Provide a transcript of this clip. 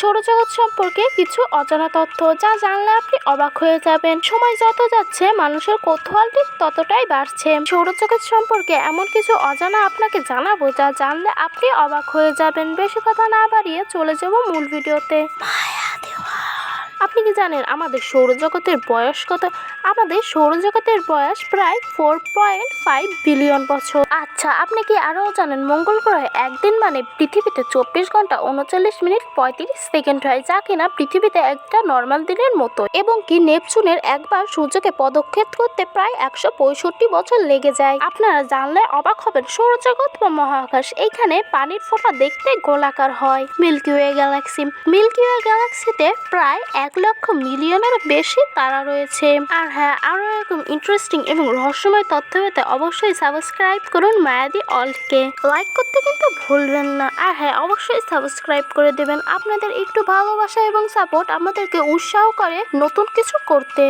সৌরজগৎ সম্পর্কে কিছু অজানা তথ্য যা জানলে আপনি অবাক হয়ে যাবেন। সময় যত যাচ্ছে, মানুষের কৌতূহলটি ততটাই বাড়ছে। সৌরজগৎ সম্পর্কে এমন কিছু অজানা আপনাকে জানাব যা জানলে আপনি অবাক হয়ে যাবেন। বেশি কথা না বাড়িয়ে চলে যাব মূল ভিডিওতে। আপনি কি জানেন আমাদের সৌরজগতের বয়স কত? আমাদের সৌরজগতের বয়স প্রায় ফোর পয়েন্ট ফাইভ বিলিয়ন বছর। আচ্ছা আপনি কি আরও জানেন মঙ্গল গ্রহে একদিন মানে পৃথিবীতে চব্বিশ ঘণ্টা উনচল্লিশ মিনিট পঁয়ত্রিশ সেকেন্ড হয়, যা কিনা পৃথিবীতে একটা নর্মাল দিনের মতো? এবং কি নেপচুনের একবার সূর্যকে পদক্ষেপ করতে প্রায় একশো পঁয়ষট্টি বছর লেগে যায়? আপনারা জানলে অবাক হবেন, সৌরজগৎ বা মহাকাশ, এইখানে পানির ফোঁটা দেখতে গোলাকার হয়। Milky Way galaxy, Milky Way গ্যালাক্সিতে প্রায় এক লক্ষ মিলিয়নের বেশি তারা রয়েছে। আর হ্যাঁ আরও এরকম ইন্টারেস্টিং এবং রহস্যময় তথ্য পেতে অবশ্যই সাবস্ক্রাইব করুন মায়াদি অলকে লাইক করতে কিন্তু ভুলবেন না। আর হ্যাঁ অবশ্যই সাবস্ক্রাইব করে দেবেন আপনাদের একটু ভালোবাসা এবং সাপোর্ট আমাদেরকে উৎসাহ করে নতুন কিছু করতে।